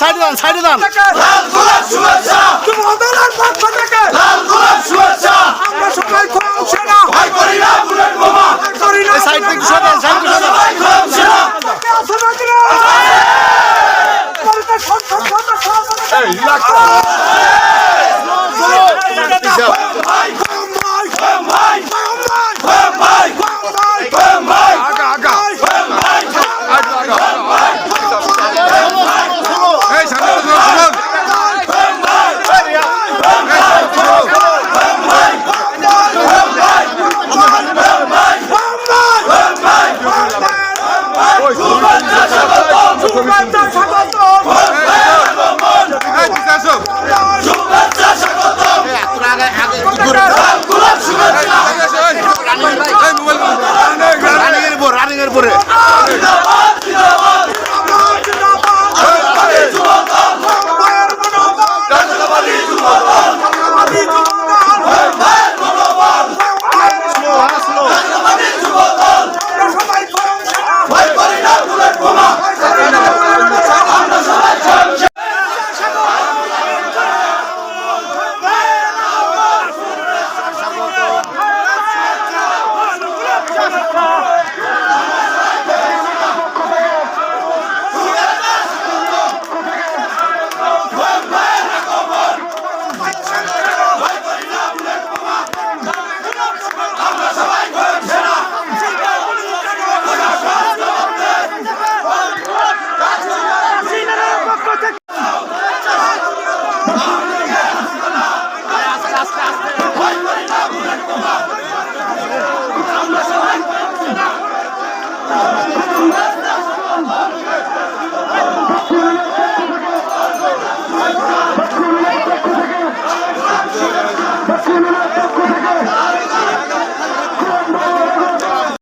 সাইডে দান সাইডে দান লাল গোলাপ শুভেচ্ছা তোমাদের পক্ষ থেকে লাল গোলাপ শুভেচ্ছা আমরা সবাই 일락. Pensamento voltar.